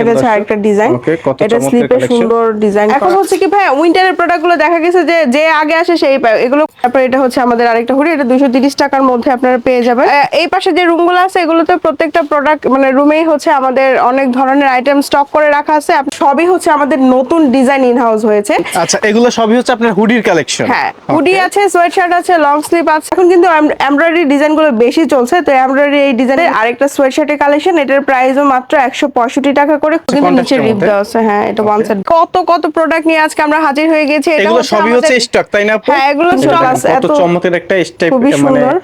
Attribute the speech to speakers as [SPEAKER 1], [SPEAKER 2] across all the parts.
[SPEAKER 1] এটা হচ্ছে আরেকটা ডিজাইন এটা স্লিপে সুন্দর ডিজাইন এখন হচ্ছে কি ভাই উইন্টারের প্রোডাক্টগুলো দেখা গেছে যে যে আগে আসে সেই পায় এগুলো তারপর এটা হচ্ছে আমাদের আরেকটা হুডি এটা টাকার মধ্যে আপনারা পেয়ে যাবেন। এই পাশে যে রুমগুলো আছে এগুলোতে প্রত্যেকটা প্রোডাক্ট মানে রুমেই হচ্ছে আমাদের অনেক ধরনের আইটেম স্টক করে রাখা আছে। সবই হচ্ছে আমাদের নতুন ডিজাইন ইন হাউস হয়েছে।
[SPEAKER 2] আচ্ছা এগুলো সবই হচ্ছে আপনার হুডির কালেকশন
[SPEAKER 1] হ্যাঁ হুডি আছে সোয়েট শার্ট আছে লং স্লিভ আছে। এখন কিন্তু এমব্রয়ডারি ডিজাইনগুলো বেশি চলছে তো এমব্রয়ডারি এই ডিজাইনের আরেকটা সোয়েট শার্টের কালেকশন এটার প্রাইসও মাত্র একশো পঁয়ষট্টি টাকা করে কিন্তু নিচে রিপ দেওয়া আছে হ্যাঁ এটা ওয়ান সাইড কত কত প্রোডাক্ট নিয়ে আজকে আমরা হাজির হয়ে গেছি এটা
[SPEAKER 2] সবই হচ্ছে স্টক তাই না
[SPEAKER 1] হ্যাঁ, এগুলো
[SPEAKER 2] স্টক
[SPEAKER 1] এত-
[SPEAKER 2] চমৎকার একটা
[SPEAKER 1] খুবই
[SPEAKER 2] মানে
[SPEAKER 1] সুন্দর।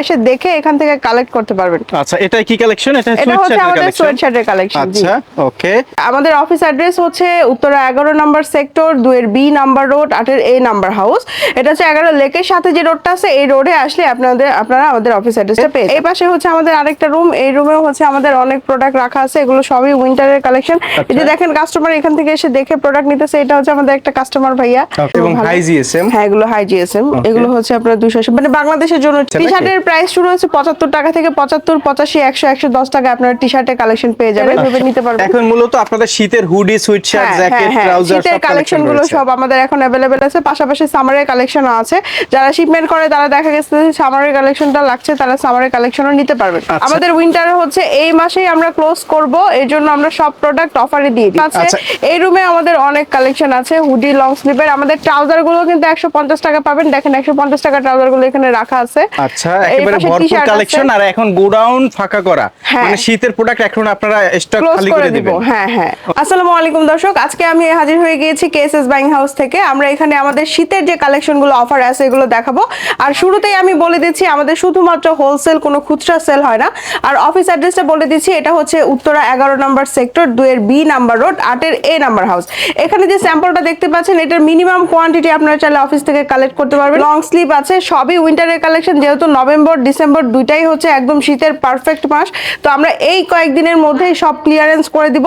[SPEAKER 1] এসে দেখে এখান থেকে কালেক্ট করতে পারবেন।
[SPEAKER 2] আচ্ছা এটা কি কালেকশন এটা
[SPEAKER 1] এটা হচ্ছে আমাদের
[SPEAKER 2] কালেকশন আচ্ছা ওকে
[SPEAKER 1] আমাদের অফিস অ্যাড্রেস হচ্ছে উত্তরা এগারো নম্বর সেক্টর দুয়ের বি নাম্বার রোড আটের এ নাম্বার হাউস এটা হচ্ছে এগারো লেকের সাথে যে রোডটা আছে এই রোডে আসলে আপনাদের আপনারা আমাদের অফিস অ্যাড্রেসটা পেয়ে এই পাশে হচ্ছে আমাদের আরেকটা রুম এই রুমেও হচ্ছে আমাদের অনেক প্রোডাক্ট রাখা আছে এগুলো সবই উইন্টারের কালেকশন এই যে
[SPEAKER 2] আচ্ছা।
[SPEAKER 1] দেখেন কাস্টমার এখান থেকে এসে দেখে প্রোডাক্ট নিতেছে এটা হচ্ছে আমাদের একটা কাস্টমার ভাইয়া।
[SPEAKER 2] এবং high GSM?
[SPEAKER 1] হ্যাঁ এগুলো হাই জিএসএম এগুলো হচ্ছে আপনার দুশো মানে বাংলাদেশের জন্য
[SPEAKER 2] আচ্ছা,
[SPEAKER 1] টি প্রাইস শুরু হচ্ছে পঁচাত্তর টাকা থেকে পঁচাত্তর পঁচাশি একশো একশো দশ টাকা আপনার টি শার্টের কালেকশন পেয়ে যাবেন
[SPEAKER 2] আচ্ছা।
[SPEAKER 1] ভেবে নিতে পারবেন।
[SPEAKER 2] এখন মূলত আপনাদের শীতের হুডি সুইট শার্ট
[SPEAKER 1] হ্যাঁ,
[SPEAKER 2] জ্যাকেট
[SPEAKER 1] হ্যাঁ, হ্যাঁ।
[SPEAKER 2] ট্রাউজার
[SPEAKER 1] শীতের
[SPEAKER 2] কালেকশনগুলো
[SPEAKER 1] সব আমাদের এখন অ্যাভেলেবেল আছে। পাশাপাশি সামারের কালেকশনও আছে। যারা শিপমেন্ট করে তারা দেখা গেছে সামারের কালেকশনটা লাগছে তারা সামারের কালেকশনও নিতে পারবেন।
[SPEAKER 2] আচ্ছা।
[SPEAKER 1] আমাদের উইন্টার হচ্ছে এই মাসেই আমরা ক্লোজ করব। এই জন্য আমরা সব প্রোডাক্ট অফারে দিয়ে দিই আছে
[SPEAKER 2] আচ্ছা।
[SPEAKER 1] এই রুমে আমাদের অনেক কালেকশন আছে হুডি লং স্লিপের আমাদের ট্রাউজারগুলো কিন্তু একশো পঞ্চাশ টাকা পাবেন। দেখেন একশো পঞ্চাশ টাকা ট্রাউজারগুলো এখানে রাখা আছে।
[SPEAKER 2] আচ্ছা। একেবারে ভরপুর কালেকশন আর এখন গোডাউন ফাঁকা করা।
[SPEAKER 1] হ্যাঁ।
[SPEAKER 2] মানে শীতের প্রোডাক্ট এখন আপনারা স্টক খালি
[SPEAKER 1] করে
[SPEAKER 2] দিবেন।
[SPEAKER 1] হ্যাঁ হ্যাঁ। আসসালামু আলাইকুম দর্শক আজকে আমি হাজির হয়ে গিয়েছি কেএসএস বাইং হাউস থেকে। আমরা এখানে আমাদের শীতের যে কালেকশনগুলো অফার আছে এগুলো দেখাবো। আর শুরুতেই আমি বলে দিচ্ছি আমাদের শুধুমাত্র হোলসেল কোনো খুচরা সেল হয় না। আর অফিস অ্যাড্রেসটা বলে দিচ্ছি এটা হচ্ছে উত্তরা এগারো নম্বর সেক্টর দুয়ের বি নাম্বার রোড আটের এ নাম্বার হাউস এখানে যে স্যাম্পলটা দেখতে পাচ্ছেন এটার মিনিমাম কোয়ান্টিটি আপনারা চাইলে অফিস থেকে কালেক্ট করতে পারবেন। লং স্লিভ আছে সবই উইন্টারের কালেকশন যেহেতু নভেম্বর ডিসেম্বর দুইটাই হচ্ছে একদম শীতের পারফেক্ট মাস। তো আমরা এই কয়েকদিনের মধ্যেই সব ক্লিয়ারেন্স করে দিব।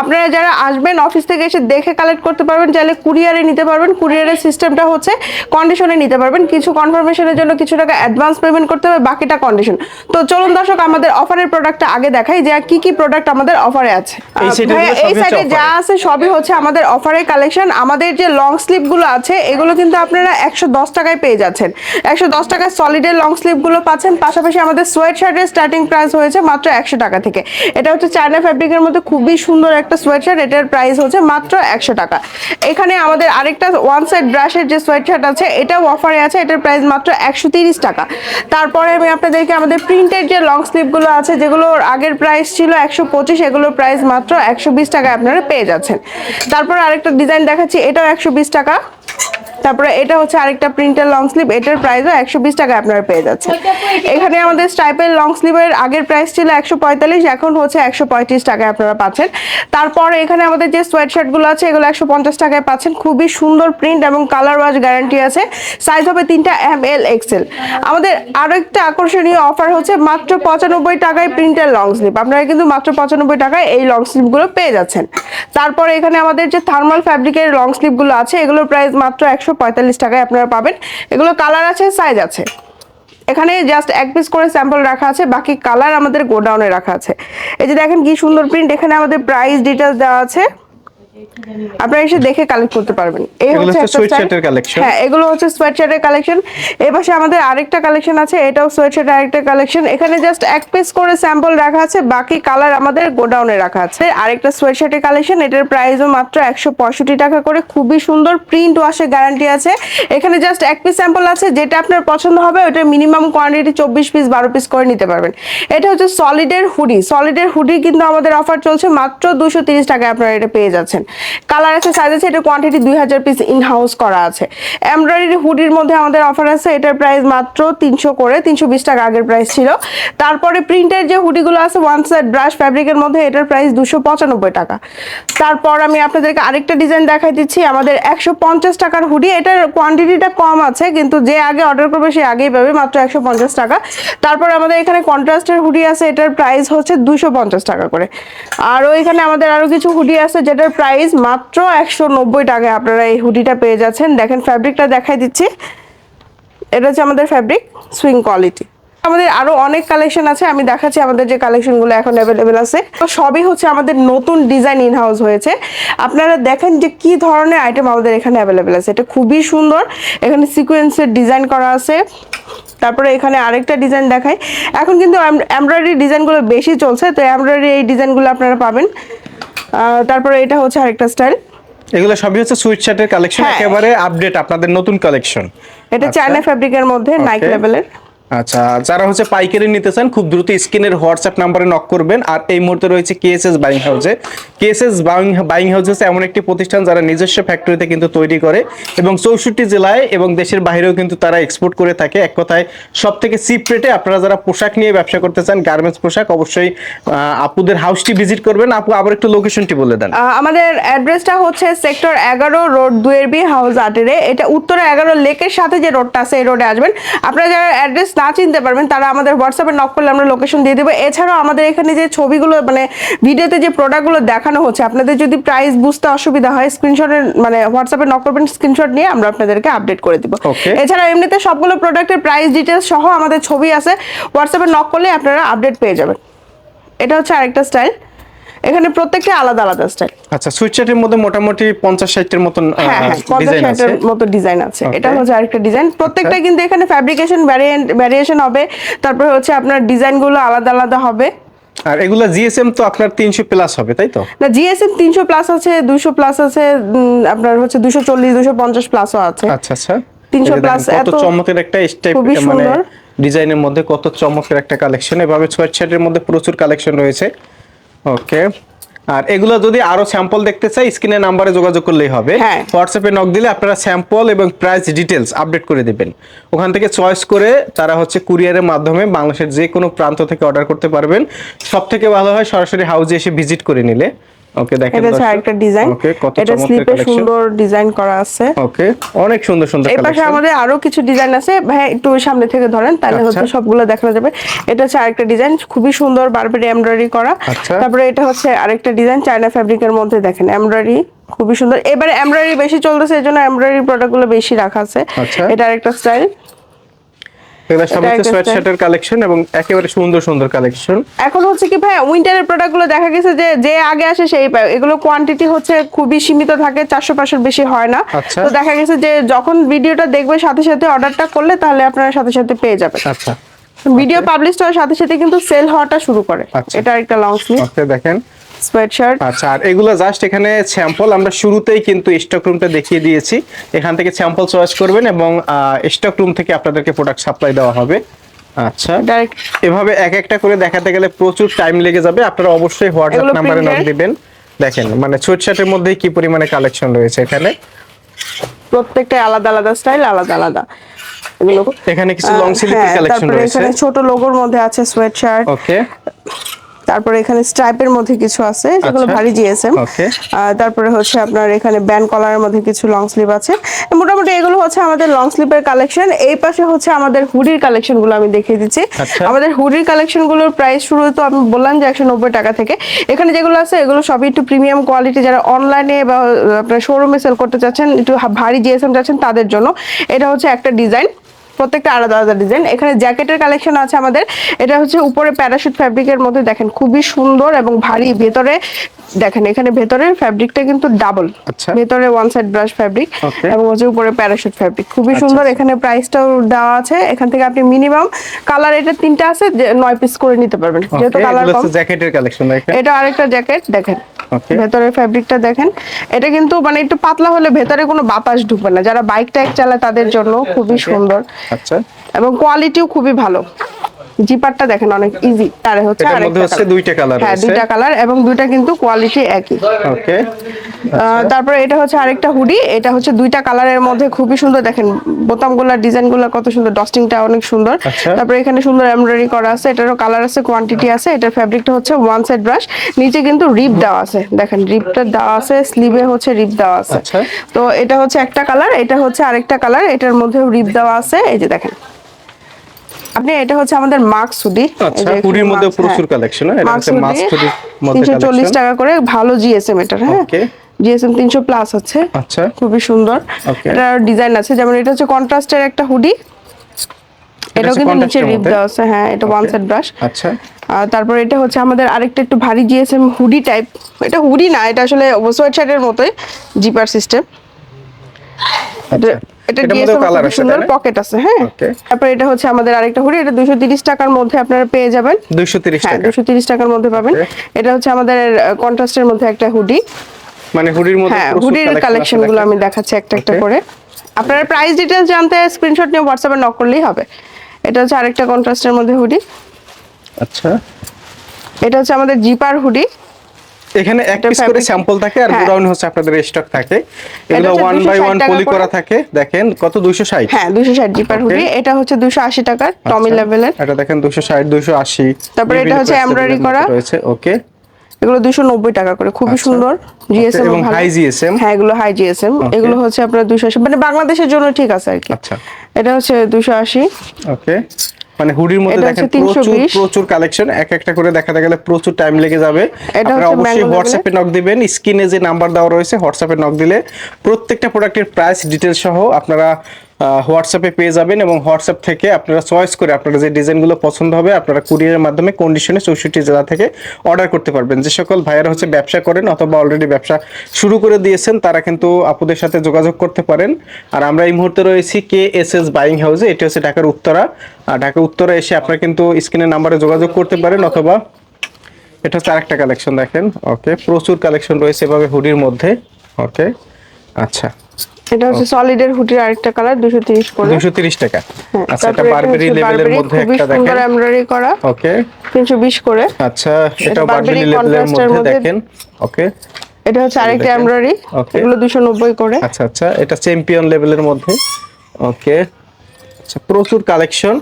[SPEAKER 1] আপনারা যারা আসবেন অফিস থেকে এসে দেখে কালেক্ট করতে পারবেন চাইলে কুরিয়ারে নিতে পারবেন। কুরিয়ারের সিস্টেমটা হচ্ছে কন্ডিশনে নিতে পারবেন। কিছু কনফার্মেশনের জন্য কিছু টাকা অ্যাডভান্স পেমেন্ট করতে হবে বাকিটা কন্ডিশন তো চলুন দর্শক আমাদের অফারের প্রোডাক্টটা আগে দেখাই যে কি কি প্রোডাক্ট আমাদের অফারে আছে।
[SPEAKER 2] এই
[SPEAKER 1] সাইডে যা আছে সবই হচ্ছে আমাদের অফারের কালেকশন আমাদের যে লং স্লিভগুলো আছে এগুলো কিন্তু আপনারা একশো দশ টাকায় পেয়ে যাচ্ছেন। একশো দশ টাকায় সলিডের লং স্লিভ গুলো পাচ্ছেন। পাশাপাশি আমাদের সোয়েট শার্টের স্টার্টিং প্রাইস হয়েছে মাত্র একশো টাকা থেকে। এটা হচ্ছে চায়না ফ্যাব্রিকের মধ্যে খুবই সুন্দর একটা সোয়েট শার্ট এটার প্রাইস হচ্ছে মাত্র একশো টাকা। এখানে আমাদের আরেকটা ওয়ান সাইড ব্রাশের যে সোয়েট শার্ট আছে, এটাও অফারে আছে, এটার প্রাইস মাত্র একশো টাকা। তারপরে আমি আপনাদেরকে আমাদের প্রিন্টেড যে লং স্লিভগুলো আছে যেগুলোর আগের প্রাইস ছিল একশো পঁচিশ, এগুলোর প্রাইস মাত্র একশো বিশ টাকায় আপনারা পেয়ে যাচ্ছেন। তারপর আরেকটা ডিজাইন দেখাচ্ছি, এটাও একশো বিশ টাকা। তারপরে এটা হচ্ছে আরেকটা প্রিন্টের লং স্লিভ এটার প্রাইসও একশো বিশ টাকা আপনারা পেয়ে যাচ্ছেন। এখানে আমাদের স্টাইপের লং স্লিভের আগের প্রাইস ছিল একশো পঁয়তাল্লিশ এখন হচ্ছে একশো পঁয়ত্রিশ টাকায় আপনারা পাচ্ছেন। তারপরে এখানে আমাদের যে সোয়েট শার্টগুলো আছে এগুলো একশো পঞ্চাশ টাকায় পাচ্ছেন। খুবই সুন্দর প্রিন্ট এবং কালার ওয়াশ গ্যারান্টি আছে। সাইজ হবে তিনটা এম এল এক্সেল আমাদের আরও একটা আকর্ষণীয় অফার হচ্ছে মাত্র পঁচানব্বই টাকায় প্রিন্টের লং স্লিভ আপনারা কিন্তু মাত্র পঁচানব্বই টাকায় এই লং স্লিভগুলো পেয়ে যাচ্ছেন। তারপরে এখানে আমাদের যে থার্মাল ফ্যাব্রিকের লং স্লিভগুলো আছে এগুলোর প্রাইস মাত্র একশো পঁয়তাল্লিশ টাকায় আপনারা পাবেন। এগুলো কালার আছে সাইজ আছে। এখানে জাস্ট এক পিস করে স্যাম্পল রাখা আছে, বাকি কালার আমাদের গোডাউনে রাখা আছে। এই যে দেখেন কি সুন্দর প্রিন্ট এখানে আমাদের প্রাইস ডিটেলস দেওয়া আছে। আপনারা এসে দেখে কালেক্ট করতে পারবেন। এই হচ্ছে।
[SPEAKER 2] এর collection।
[SPEAKER 1] হ্যাঁ এগুলো হচ্ছে সোয়েট শার্টের কালেকশন এই পাশে আমাদের আরেকটা কালেকশন আছে এটাও সোয়েট শার্টের আরেকটা কালেকশন এখানে জাস্ট এক পিস করে স্যাম্পল রাখা আছে বাকি কালার আমাদের গোডাউনে রাখা আছে। আরেকটা সোয়েট শার্টের কালেকশন এটার প্রাইসও মাত্র একশো পঁয়ষট্টি টাকা করে। খুবই সুন্দর প্রিন্ট ওয়াশের গ্যারান্টি আছে। এখানে জাস্ট এক পিস স্যাম্পল আছে যেটা আপনার পছন্দ হবে ওটার মিনিমাম কোয়ান্টিটি চব্বিশ পিস বারো পিস করে নিতে পারবেন। এটা হচ্ছে সলিডের হুডি সলিডের হুডি কিন্তু আমাদের অফার চলছে মাত্র দুশো তিরিশ টাকায় আপনারা এটা পেয়ে যাচ্ছেন। কালার আছে সাইজ আছে এটা কোয়ান্টিটি দুই হাজার পিস ইন হাউস করা আছে। এমব্রয়ডারি হুডির মধ্যে আমাদের অফার আছে, এটার প্রাইস মাত্র তিনশো করে, তিনশো বিশ টাকা আগের প্রাইস ছিল। তারপরে প্রিন্টের যে হুডিগুলো আছে ওয়ান সাইড ব্রাশ ফ্যাব্রিকের মধ্যে, এটার প্রাইস দুশো পঁচানব্বই টাকা। তারপর আমি আপনাদেরকে আরেকটা ডিজাইন দেখাই দিচ্ছি, আমাদের একশো পঞ্চাশ টাকার হুডি এটার কোয়ান্টিটিটা কম আছে, কিন্তু যে আগে অর্ডার করবে, সে আগেই পাবে, মাত্র একশো পঞ্চাশ টাকা। তারপর আমাদের এখানে কন্ট্রাস্টের হুডি আছে, এটার প্রাইস হচ্ছে দুশো পঞ্চাশ টাকা করে। আরও এখানে আমাদের আরও কিছু হুডি আছে, যেটার প্রাইস মাত্র একশো নব্বই টাকায় আপনারা এই হুডিটা পেয়ে যাচ্ছেন। দেখেন ফ্যাব্রিকটা দেখাই দিচ্ছি। এটা হচ্ছে আমাদের ফ্যাব্রিক সুইং কোয়ালিটি আমাদের আরও অনেক কালেকশন আছে, আমি দেখাচ্ছি আমাদের যে কালেকশনগুলো এখন অ্যাভেলেবেল আছে। তো সবই হচ্ছে আমাদের নতুন ডিজাইন ইন হাউস হয়েছে। আপনারা দেখেন যে কি ধরনের আইটেম আমাদের এখানে অ্যাভেলেবেল আছে। এটা খুবই সুন্দর। এখানে সিকোয়েন্সের ডিজাইন করা আছে। তারপরে এখানে আরেকটা ডিজাইন দেখাই। এখন কিন্তু এমব্রয়ডারি ডিজাইনগুলো বেশি চলছে, তো এমব্রয়ডারি এই ডিজাইনগুলো আপনারা পাবেন। তারপরে এটা হচ্ছে আরেকটা স্টাইল।
[SPEAKER 2] এগুলো সবই হচ্ছে সুইট শার্টের কালেকশন। একেবারে আপডেট আপনাদের নতুন কালেকশন
[SPEAKER 1] এটা চায়না ফ্যাব্রিকের মধ্যে নাইক. লেভেলের
[SPEAKER 2] আচ্ছা যারা হচ্ছে পাইকারি নিতে চান খুব দ্রুত স্ক্রিনের হোয়াটসঅ্যাপ নাম্বারে নক করবেন। আর এই মুহূর্তে রয়েছে কেএসএস বাইং হাউসে কেএসএস বাইং বাইং হাউস হচ্ছে এমন একটি প্রতিষ্ঠান যারা নিজস্ব ফ্যাক্টরিতে কিন্তু তৈরি করে এবং চৌষট্টি জেলায় এবং দেশের বাইরেও কিন্তু তারা এক্সপোর্ট করে থাকে। এক কথায় সব থেকে চিপ রেটে আপনারা যারা পোশাক নিয়ে ব্যবসা করতে চান গার্মেন্টস পোশাক, অবশ্যই আপুদের হাউসটি ভিজিট করবেন। আপু, আবার একটু লোকেশনটি বলে দেন।
[SPEAKER 1] আমাদের অ্যাড্রেসটা হচ্ছে সেক্টর এগারো রোড দুয়ের বি হাউস আটেরে এটা উত্তরে এগারো লেকের সাথে যে রোডটা আছে, এই রোডে আসবেন। আপনারা যারা অ্যাড্রেস না চিনতে পারবেন, তারা আমাদের হোয়াটসঅ্যাপে নক করলে আমরা লোকেশন দিয়ে দেবো। এছাড়াও আমাদের এখানে যে ছবিগুলো মানে ভিডিওতে যে প্রোডাক্টগুলো দেখানো হচ্ছে। আপনাদের যদি প্রাইস বুঝতে অসুবিধা হয় স্ক্রিনশটের মানে হোয়াটসঅ্যাপে নক করবেন স্ক্রিনশট নিয়ে আমরা আপনাদেরকে আপডেট করে দিব। এছাড়া এমনিতে সবগুলো প্রোডাক্টের প্রাইস ডিটেলস সহ আমাদের ছবি আছে। হোয়াটসঅ্যাপে নক করলে আপনারা আপডেট পেয়ে যাবেন। এটা হচ্ছে আরেকটা স্টাইল এখানে প্রত্যেকটা আলাদা আলাদা স্টাইল
[SPEAKER 2] আচ্ছা সুইট শার্টের মধ্যে মোটামুটি পঞ্চাশ ষাটের মতন
[SPEAKER 1] হ্যাঁ হ্যাঁ পঞ্চাশ
[SPEAKER 2] ডিজাইন আছে।
[SPEAKER 1] মতো ডিজাইন আছে। এটা হচ্ছে আরেকটা ডিজাইন প্রত্যেকটা কিন্তু এখানে ফ্যাব্রিকেশন ভ্যারিয়েন্ট ভ্যারিয়েশন হবে। তারপরে হচ্ছে আপনার ডিজাইনগুলো আলাদা আলাদা হবে।
[SPEAKER 2] আর এগুলা জিএসএম তো আপনার তিনশো প্লাস হবে তাই তো?
[SPEAKER 1] না জিএসএম তিনশো প্লাস আছে 200 প্লাস আছে আপনার হচ্ছে দুশো চল্লিশ দুশো পঞ্চাশ প্লাসও আছে।
[SPEAKER 2] আচ্ছা আচ্ছা।
[SPEAKER 1] 300
[SPEAKER 2] প্লাস
[SPEAKER 1] এত
[SPEAKER 2] চমকের একটা
[SPEAKER 1] স্টেপ
[SPEAKER 2] মানে। ডিজাইনের মধ্যে কত চমকের একটা কালেকশন এভাবে সোয়েট শার্টের মধ্যে প্রচুর কালেকশন রয়েছে। ওকে আর এগুলো যদি আরও স্যাম্পল দেখতে চাই স্ক্রিনের নাম্বারে যোগাযোগ করলেই হবে।
[SPEAKER 1] হ্যাঁ।
[SPEAKER 2] হোয়াটসঅ্যাপে নক দিলে আপনারা স্যাম্পল এবং প্রাইস ডিটেলস আপডেট করে দেবেন। ওখান থেকে চয়েস করে তারা হচ্ছে কুরিয়ারের মাধ্যমে বাংলাদেশের যে কোনো প্রান্ত থেকে অর্ডার করতে পারবেন। সব থেকে ভালো হয় সরাসরি হাউজে এসে ভিজিট করে নিলে। ওকে দেখেন
[SPEAKER 1] এটা হচ্ছে। আরেকটা ডিজাইন
[SPEAKER 2] ওকে কত
[SPEAKER 1] এটা স্লিপে সুন্দর ডিজাইন করা আছে।
[SPEAKER 2] ওকে অনেক সুন্দর সুন্দর
[SPEAKER 1] এই পাশে আমাদের আরও কিছু ডিজাইন আছে। ভাই একটু সামনে থেকে ধরেন তাহলে। হচ্ছে সবগুলো দেখানো যাবে। এটা হচ্ছে আরেকটা ডিজাইন খুবই সুন্দর বারবেরি এমব্রয়ডারি করা।
[SPEAKER 2] আচ্ছা।
[SPEAKER 1] তারপরে এটা হচ্ছে আরেকটা ডিজাইন চায়না ফ্যাব্রিকের মধ্যে দেখেন এমব্রয়ডারি খুবই সুন্দর। এবারে এমব্রয়ডারি বেশি চলতেছে এই জন্য এমব্রয়ডারি প্রোডাক্টগুলো বেশি রাখা আছে।
[SPEAKER 2] আচ্ছা।
[SPEAKER 1] এটা আরেকটা স্টাইল
[SPEAKER 2] এগুলো সব
[SPEAKER 1] এটা
[SPEAKER 2] হচ্ছে
[SPEAKER 1] একটা
[SPEAKER 2] সোয়েট
[SPEAKER 1] style।
[SPEAKER 2] শার্টের কালেকশন এবং একেবারে সুন্দর সুন্দর কালেকশন
[SPEAKER 1] এখন হচ্ছে কি ভাই উইন্টারের প্রোডাক্টগুলো দেখা গেছে যে যে আগে আসে সেই পায় এগুলো কোয়ান্টিটি হচ্ছে খুবই সীমিত থাকে চারশো পাঁচশোর বেশি হয় না।
[SPEAKER 2] আচ্ছা।
[SPEAKER 1] তো দেখা গেছে যে যখন ভিডিওটা দেখবে সাথে সাথে অর্ডারটা করলে তাহলে আপনারা সাথে সাথে পেয়ে যাবেন।
[SPEAKER 2] আচ্ছা।
[SPEAKER 1] ভিডিও পাবলিশ হওয়ার সাথে সাথে কিন্তু সেল হওয়াটা শুরু করে।
[SPEAKER 2] আচ্ছা।
[SPEAKER 1] এটা একটা লং স্লিভ
[SPEAKER 2] দেখেন।
[SPEAKER 1] সোয়েট শার্ট
[SPEAKER 2] আচ্ছা আর এগুলো জাস্ট এখানে স্যাম্পল আমরা শুরুতেই কিন্তু স্টক রুমটা দেখিয়ে দিয়েছি। এখান থেকে স্যাম্পল চয়েস করবেন এবং স্টক রুম থেকে আপনাদেরকে প্রোডাক্ট সাপ্লাই দেওয়া হবে। আচ্ছা
[SPEAKER 1] ডাইরেক্ট
[SPEAKER 2] এভাবে এক একটা করে দেখাতে গেলে প্রচুর টাইম লেগে যাবে। আপনারা অবশ্যই হোয়াটসঅ্যাপ নাম্বারে নক
[SPEAKER 1] printed?
[SPEAKER 2] দিবেন। দেখেন মানে সুইট শার্টের মধ্যে কি পরিমাণে কালেকশন রয়েছে এখানে?
[SPEAKER 1] প্রত্যেকটা আলাদা আলাদা স্টাইল আলাদা আলাদা। এগুলো
[SPEAKER 2] এখানে কিছু লং স্লিভের কালেকশন রয়েছে।
[SPEAKER 1] ছোট লোগোর মধ্যে আছে সোয়েট শার্ট
[SPEAKER 2] ওকে
[SPEAKER 1] তারপরে এখানে স্ট্রাইপের মধ্যে কিছু আছে যেগুলো
[SPEAKER 2] আচ্ছা।
[SPEAKER 1] ভারী জিএসএম. তারপরে হচ্ছে আপনার এখানে ব্যান্ড কলারের মধ্যে কিছু লং স্লিভ আছে। মোটামুটি এগুলো হচ্ছে আমাদের লং স্লিভের কালেকশন এই পাশে হচ্ছে আমাদের হুডির কালেকশনগুলো আমি দেখিয়ে দিচ্ছি।
[SPEAKER 2] আচ্ছা।
[SPEAKER 1] আমাদের হুডির কালেকশনগুলোর প্রাইস শুরু তো আমি বললাম যে একশো নব্বই টাকা থেকে। এখানে যেগুলো আছে এগুলো সবই একটু প্রিমিয়াম কোয়ালিটি যারা অনলাইনে বা আপনার শোরুমে সেল করতে চাচ্ছেন একটু ভারী জিএসএম চাচ্ছেন তাদের জন্য। এটা হচ্ছে একটা ডিজাইন প্রত্যেকটা আলাদা আলাদা ডিজাইন এখানে জ্যাকেটের কালেকশন আছে আমাদের। এটা হচ্ছে উপরে প্যারাশুট ফ্যাব্রিকের মধ্যে দেখেন খুবই সুন্দর এবং ভারী। ভেতরে দেখেন এখানে ভেতরের ফ্যাব্রিকটা কিন্তু ডাবল
[SPEAKER 2] আচ্ছা।
[SPEAKER 1] ভেতরে ওয়ান সাইড ব্রাশ ফ্যাব্রিক এবং হচ্ছে উপরে প্যারাশুট ফ্যাব্রিক খুবই
[SPEAKER 2] আচ্ছা,
[SPEAKER 1] সুন্দর।
[SPEAKER 2] আচ্ছা।
[SPEAKER 1] এখানে প্রাইসটাও দেওয়া আছে। এখান থেকে আপনি মিনিমাম কালার এটা তিনটা আছে নয় পিস করে নিতে পারবেন। যেহেতু কালার
[SPEAKER 2] এগুলো
[SPEAKER 1] কম।
[SPEAKER 2] জ্যাকেটের কালেকশন
[SPEAKER 1] এটা আরেকটা জ্যাকেট দেখেন. ভেতরের ফ্যাব্রিকটা দেখেন এটা কিন্তু মানে একটু পাতলা হলে ভেতরে কোনো বাতাস ঢুকবে না। যারা বাইক টাইক চালায় তাদের জন্য খুবই সুন্দর।
[SPEAKER 2] আচ্ছা।
[SPEAKER 1] এবং কোয়ালিটিও খুবই ভালো। জিপারটা দেখেন অনেক ইজি আর হচ্ছে আরেকটা
[SPEAKER 2] দুইটা কালার
[SPEAKER 1] হ্যাঁ দুইটা কালার এবং দুইটা কিন্তু কোয়ালিটি একই।
[SPEAKER 2] ওকে
[SPEAKER 1] তারপরে এটা হচ্ছে আরেকটা হুডি এটা হচ্ছে দুইটা কালারের মধ্যে খুবই সুন্দর। দেখেন বোতামগুলা ডিজাইনগুলো কত সুন্দর। ডস্টিংটা অনেক সুন্দর।
[SPEAKER 2] আচ্ছা।
[SPEAKER 1] তারপরে এখানে সুন্দর এমব্রয়ডারি করা আছে। এটারও কালার আছে কোয়ান্টিটি আছে। এটার ফ্যাব্রিকটা হচ্ছে ওয়ান সাইড ব্রাশ নিচে কিন্তু রিপ দেওয়া আছে। দেখেন রিপটা দেওয়া আছে স্লিভে হচ্ছে রিপ দেওয়া আছে।
[SPEAKER 2] আচ্ছা।
[SPEAKER 1] তো এটা হচ্ছে একটা কালার এটা হচ্ছে আরেকটা কালার এটার মধ্যেও রিপ দেওয়া আছে। এই যে দেখেন। আপনি এটা হচ্ছে আমাদের মার্কস হুডি
[SPEAKER 2] আচ্ছা, হুডির মধ্যে প্রচুর collection, হ্যাঁ? এটা হচ্ছে Max hoodie মধ্যে
[SPEAKER 1] তিনশো চল্লিশ
[SPEAKER 2] collection।
[SPEAKER 1] টাকা করে ভালো জিএসএম এটা হ্যাঁ।
[SPEAKER 2] Okay.
[SPEAKER 1] জিএসএম তিনশো প্লাস আছে।
[SPEAKER 2] আচ্ছা।
[SPEAKER 1] খুবই সুন্দর. এটার ডিজাইন আছে যেমন এটা হচ্ছে কন্ট্রাস্টের একটা হুডি। এটাও কিন্তু নিচে রিপ। দেওয়া আছে হ্যাঁ এটা ওয়ান সেট ব্রাশ
[SPEAKER 2] আচ্ছা।
[SPEAKER 1] আর তারপর এটা হচ্ছে আমাদের আরেকটা একটু ভারী জিএসএম হুডি টাইপ এটা হুডি না এটা আসলে সোয়েট শার্টের মতোই জিপার সিস্টেম
[SPEAKER 2] আচ্ছা।
[SPEAKER 1] এটা
[SPEAKER 2] কালার আছে
[SPEAKER 1] সুন্দর পকেট আছে হ্যাঁ. তারপর এটা হচ্ছে আমাদের আরেকটা হুডি এটা দুশো তিরিশ টাকার মধ্যে আপনারা পেয়ে যাবেন।
[SPEAKER 2] 230
[SPEAKER 1] হ্যাঁ
[SPEAKER 2] টাকা।
[SPEAKER 1] দুশো তিরিশ টাকার মধ্যে পাবেন। এটা হচ্ছে আমাদের কন্ট্রাস্টের মধ্যে একটা হুডি।
[SPEAKER 2] মানে হুডির মধ্যে
[SPEAKER 1] হ্যাঁ হুডির
[SPEAKER 2] collection কালেকশনগুলো
[SPEAKER 1] আমি দেখাচ্ছি। একটা একটা করে। আপনারা প্রাইস ডিটেলস জানতে স্ক্রিনশট নিয়ে হোয়াটসঅ্যাপে নক করলেই হবে। এটা হচ্ছে আরেকটা কন্ট্রাস্টের মধ্যে হুডি।
[SPEAKER 2] আচ্ছা।
[SPEAKER 1] এটা হচ্ছে আমাদের জিপার হুডি।
[SPEAKER 2] এখানে এক পিস করে স্যাম্পল থাকে আর
[SPEAKER 1] হ্যাঁ।
[SPEAKER 2] গোডাউন হচ্ছে আপনাদের স্টক থাকে। এগুলো ওয়ান বাই
[SPEAKER 1] 260
[SPEAKER 2] ওয়ান পলি
[SPEAKER 1] করা
[SPEAKER 2] থাকে। দেখেন কত 260
[SPEAKER 1] হ্যাঁ দুশো ষাট জিপার হুডি এটা হচ্ছে দুশো আশি টাকার টমি
[SPEAKER 2] আচ্ছা,
[SPEAKER 1] লেভেলের
[SPEAKER 2] এটা দেখেন 260 280
[SPEAKER 1] তারপরে এটা হচ্ছে
[SPEAKER 2] এর
[SPEAKER 1] করা।
[SPEAKER 2] রয়েছে। ওকে
[SPEAKER 1] এগুলো দুশো নব্বই টাকা করে। খুবই
[SPEAKER 2] আচ্ছা।
[SPEAKER 1] সুন্দর। জিএসএম
[SPEAKER 2] এবং high GSM?
[SPEAKER 1] হ্যাঁ এগুলো হাই জিএসএম. এগুলো হচ্ছে আপনার দুশো আশি মানে বাংলাদেশের জন্য ঠিক আছে আর কি।
[SPEAKER 2] আচ্ছা।
[SPEAKER 1] এটা হচ্ছে দুশো আশি।
[SPEAKER 2] ওকে মানে হুডির মধ্যে দেখেন প্রচুর প্রচুর কালেকশন এক একটা করে দেখাতে গেলে প্রচুর টাইম লেগে যাবে। আপনারা অবশ্যই হোয়াটসঅ্যাপে নক দিবেন স্ক্রিনে যে নাম্বার দেওয়া রয়েছে হোয়াটসঅ্যাপে নক দিলে প্রত্যেকটা প্রোডাক্টের প্রাইস ডিটেলস সহ আপনারা হোয়াটসঅ্যাপে পেয়ে যাবেন এবং হোয়াটসঅ্যাপ থেকে আপনারা চয়েস করে আপনারা যে ডিজাইনগুলো পছন্দ হবে আপনারা কুরিয়ারের মাধ্যমে কন্ডিশনে চৌষট্টি জেলা থেকে অর্ডার করতে পারবেন। যে সকল ভাইয়ারা হচ্ছে ব্যবসা করেন অথবা অলরেডি ব্যবসা শুরু করে দিয়েছেন, তারা কিন্তু আপুদের সাথে যোগাযোগ করতে পারেন। আর আমরা এই মুহূর্তে রয়েছি কে এস এস বাইং হাউসে এটি হচ্ছে ঢাকার উত্তরা। আর ঢাকা উত্তরা এসে আপনারা কিন্তু স্ক্রিনের নাম্বারে যোগাযোগ করতে পারেন অথবা এটা হচ্ছে আরেকটা কালেকশন দেখেন। ওকে প্রচুর কালেকশন রয়েছে এভাবে হুডির মধ্যে। ওকে আচ্ছা।
[SPEAKER 1] এটা হচ্ছে সলিড এর হুডির আরেকটা কালার দুশো তিরিশ করে।
[SPEAKER 2] দুশো তিরিশ টাকা।
[SPEAKER 1] হ্যাঁ,
[SPEAKER 2] আচ্ছা এটা বারবেরি লেভেলের মধ্যে একটা দেখেন।
[SPEAKER 1] সুন্দর এমব্রয়ডারি করা।
[SPEAKER 2] ওকে
[SPEAKER 1] তিনশো বিশ করে।
[SPEAKER 2] আচ্ছা এটা বারবেরি লেভেলের মধ্যে দেখেন। ওকে
[SPEAKER 1] এটা হচ্ছে আরেকটা। এমব্রয়ডারি এগুলো দুশো নব্বই করে।
[SPEAKER 2] আচ্ছা আচ্ছা এটা চ্যাম্পিয়ন লেভেলের মধ্যে। ওকে আচ্ছা প্রচুর কালেকশন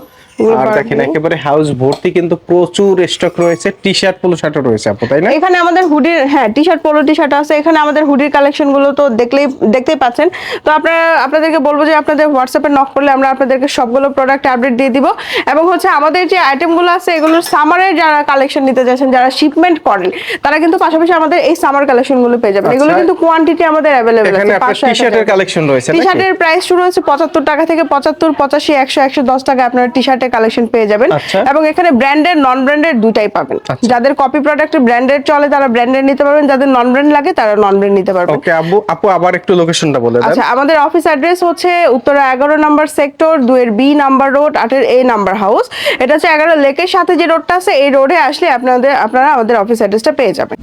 [SPEAKER 2] আর। দেখেন একেবারে হাউস ভর্তি কিন্তু প্রচুর স্টক রয়েছে। টি শার্ট পোলো শার্টও রয়েছে আপু তাই না?
[SPEAKER 1] এখানে আমাদের হুডির হ্যাঁ T shirt polo T shirt আছে। এখানে আমাদের হুডির কালেকশনগুলো তো দেখলেই দেখতেই পাচ্ছেন। তো আপনারা আপনাদেরকে বলব যে আপনাদের হোয়াটসঅ্যাপে নক করলে আমরা আপনাদেরকে সবগুলো প্রোডাক্ট আপডেট দিয়ে দিব। এবং হচ্ছে আমাদের যে আইটেমগুলো আছে এগুলো সামারের যারা কালেকশন নিতে যাচ্ছেন যারা শিপমেন্ট করেন তারা কিন্তু পাশাপাশি আমাদের এই সামার কালেকশনগুলো পেয়ে যাবেন। এগুলো
[SPEAKER 2] আচ্ছা।
[SPEAKER 1] কিন্তু কোয়ান্টিটি আমাদের অ্যাভেলেবেল আছে
[SPEAKER 2] টি শার্টের কালেকশন রয়েছে
[SPEAKER 1] টি শার্টের প্রাইস শুরু হচ্ছে পঁচাত্তর টাকা থেকে পঁচাত্তর পঁচাশি একশো একশো দশ টাকা আপনারা টি শার্টের কালেকশন পেয়ে যাবেন।
[SPEAKER 2] আচ্ছা।
[SPEAKER 1] এবং এখানে ব্র্যান্ডের নন ব্র্যান্ডের দুটাই পাবেন।
[SPEAKER 2] আচ্ছা।
[SPEAKER 1] যাদের কপি প্রোডাক্ট ব্র্যান্ডেড চলে তারা ব্র্যান্ডেড নিতে পারবেন। যাদের নন ব্র্যান্ড লাগে তারা নন ব্র্যান্ড নিতে পারবেন।
[SPEAKER 2] ওকে আপু আপু আবার একটু লোকেশনটা বলে দেন।
[SPEAKER 1] আচ্ছা আমাদের অফিস অ্যাড্রেস হচ্ছে উত্তরা এগারো নাম্বার সেক্টর 2 এর বি নাম্বার রোড আটের এ নাম্বার হাউস এটা হচ্ছে এগারো লেকের সাথে যে রোডটা আছে এই রোডে আসলে আপনাদের আপনারা আমাদের অফিস অ্যাড্রেসটা পেয়ে যাবেন।